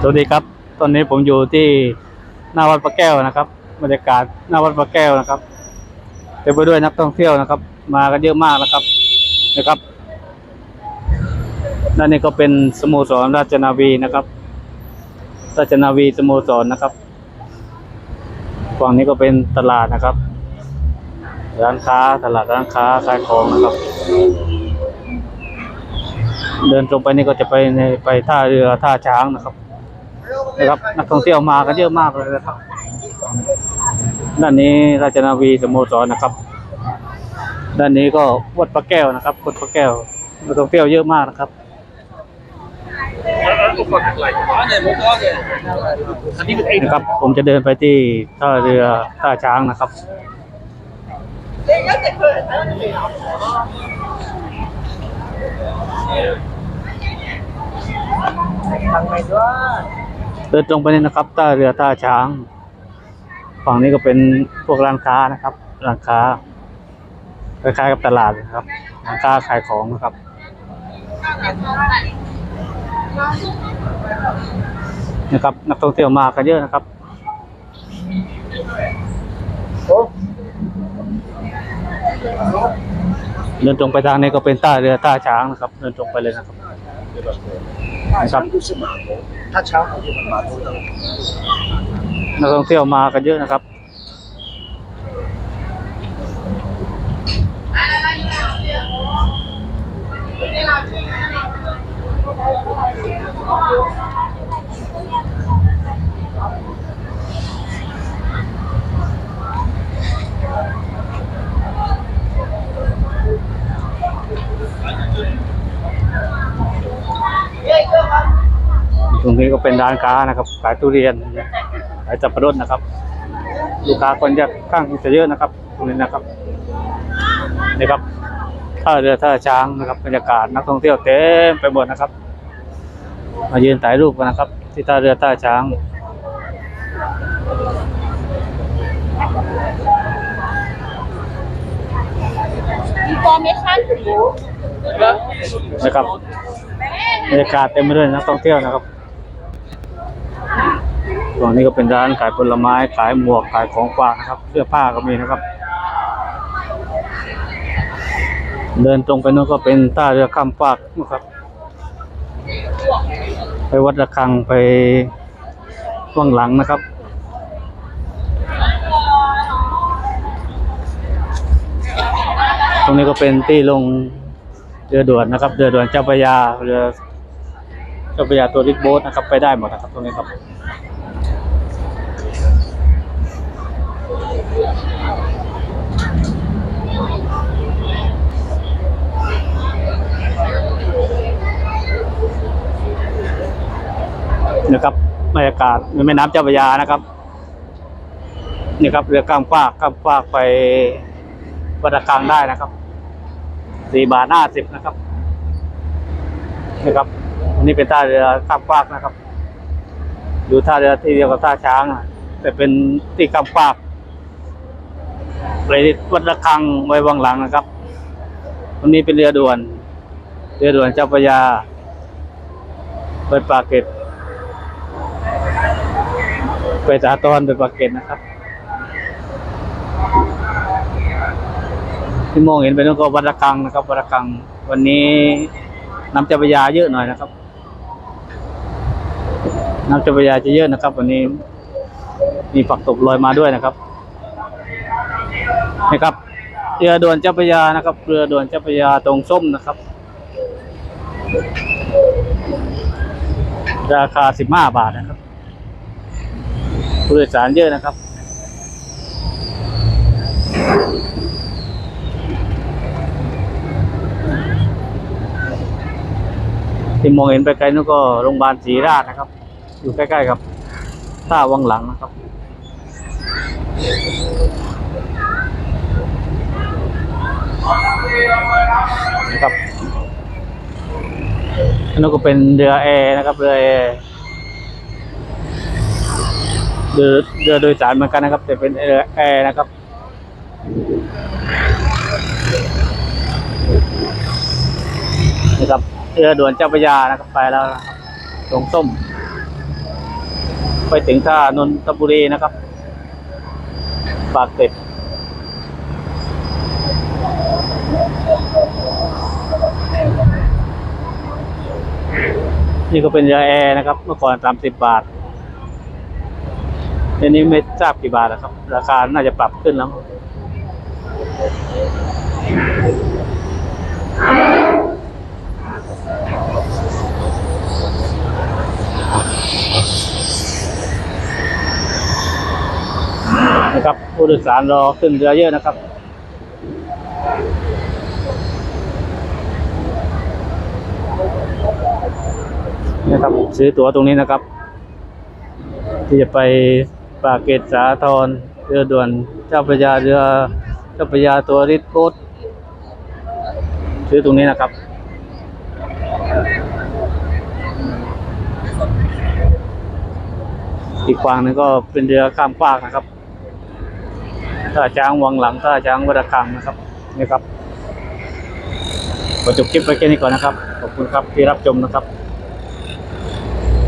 สวัสดีครับ ตอนนี้ผมอยู่ที่หน้าวัดพระแก้วนะครับบรรยากาศหน้าวัดพระแก้วนะครับเต็มไปด้วยนักท่องเที่ยวนะครับ มากันเยอะมากนะครับนะครับด้านนี้ก็เป็นสโมสรราชนาวีนะครับ ราชนาวีสโมสรนะครับฝั่งนี้ก็เป็นตลาดนะครับ ร้านค้าตลาดร้านค้าขายของนะครับ เดินตรงไปนี่ก็จะไปในไปท่าเรือท่าช้างนะครับนะครับ นักท่องเที่ยวมากันเยอะมากเลยนะครับ ด้านนี้ราชนาวีสโมสรนะครับ ด้านนี้ก็วัดพระแก้วนะครับวัดพระแก้วนักท่องเที่ยวเยอะมากนะครับนะครับ ผมจะเดินไปที่ท่าเรือท่าช้างนะครับ เดินตรงไปนี่นะครับท่าเรือท่าช้าง ฝั่งนี้ก็เป็นพวกร้านค้านะครับร้านค้าคล้ายๆกับตลาดนะครับร้านค้าขายของนะครับนะครับ นักท่องเที่ยวมากันเยอะนะครับ เดินตรงไปทางนี้ก็เป็นท่าเรือท่าช้างนะครับ เดินตรงไปเลยนะครับนะครับท่าช้างของเยอรมันนักท่องเที่ยวมากันเยอะนะครับเรา ตรงนี้ก็เป็นร้านค้านะครับ ขายทุเรียนขายจับปะรดนะครับ ลูกค้าคนจะข้างจะเยอะนะครับตรงนี้นะครับนี่ครับท่าเรือท่าช้างนะครับบรรยากาศนักท่องเที่ยวเต็มไปหมดนะครับ มายืนถ่ายรูปกันนะครับ ที่ท่าเรือท่าช้าง information นะครับบรรยากาศเต็มไปด้วยนักท่องเที่ยวนะครับ ตรงนี้ก็เป็นร้านขายผลไม้ขายหมวกขายของฝากนะครับ เสื้อผ้าก็มีนะครับ เดินตรงไปนู้นก็เป็นท่าเรือข้ามฟากนะครับ ไปวัดระฆังไปข้างหลังนะครับตรงนี้ก็เป็นที่ลงเรือด่วนนะครับ เรือด่วนเจ้าพระยาเรือเจ้าพระยาตัวริกโบ๊ทนะครับ ไปได้หมดนะครับ ตรงนี้ครับ นะครับบรรยากาศในแม่น้ำเจ้าพระยานะครับนี่ครับเรือข้ามฟากข้ามฟากไปวัดระฆังได้นะครับสี่บาทห้าสิบนะครับนี่ครับอันนี้เป็นท่าเรือข้ามฟากนะครับ อยู่ท่าเรือที่เดียวกับท่าช้าง แต่เป็นที่ข้ามฟากไปวัดระฆังไว้วางหลังนะครับวันนี้เป็นเรือด่วน เรือด่วนเจ้าพระยาไปปากเกร็ด ไปสาทรไปปากเกร็ดนะครับ ที่มองเห็นไปนั่นก็วัดระฆังนะครับวัดระฆัง วันนี้น้ำเจ้าพระยาเยอะหน่อยนะครับ น้ำเจ้าพระยาจะเยอะนะครับ วันนี้มีฝักตกลอยมาด้วยนะครับนี่ครับเรือด่วนเจ้าพระยานะครับเรือด่วนเจ้าพระยาตรงส้มนะครับ ราคาสิบห้าบาทนะครับ ผู้โดยสารเยอะนะครับ ที่มองเห็นไปไกลนั่นก็โรงพยาบาลศรีราชนะครับ อยู่ใกล้ๆกับท่าวังหลังนะครับนะครับนนั้นก็เป็นเรือแอร์นะครับเรือแอร์ เรือเรือโดยสารเหมือนกันนะครับ แต่เป็นเรือแอร์นะครับ นะครับเรือด่วนเจ้าพระยานะครับไปแล้วตรงส้ม ไปถึงท่านนทบุรีนะครับ ปากเกร็ดนี่ก็เป็นยาแอร์นะครับ เมื่อก่อนสามสิบบาท เดี๋ยวนี้ไม่ทราบกี่บาทแล้วครับ ราคาน่าจะปรับขึ้นแล้วนะครับผู้โดยสารรอขึ้นเรือเยอะนะครับนะครับซื้อตั๋วตรงนี้นะครับ ที่จะไป ปากเกร็ดสาทรเรือด่วนเจ้าพระยาเรือเจ้าพระยาตัวริดโบ๊ทซื้อตรงนี้นะครับ อีกฝั่งนึงก็เป็นเรือข้ามฟากนะครับท่าช้างวังหลังท่าช้างวัดระฆังนะครับนี่ครับขอจบคลิปไปแค่นี้ก่อนนะครับ ขอบคุณครับที่รับชมนะครับ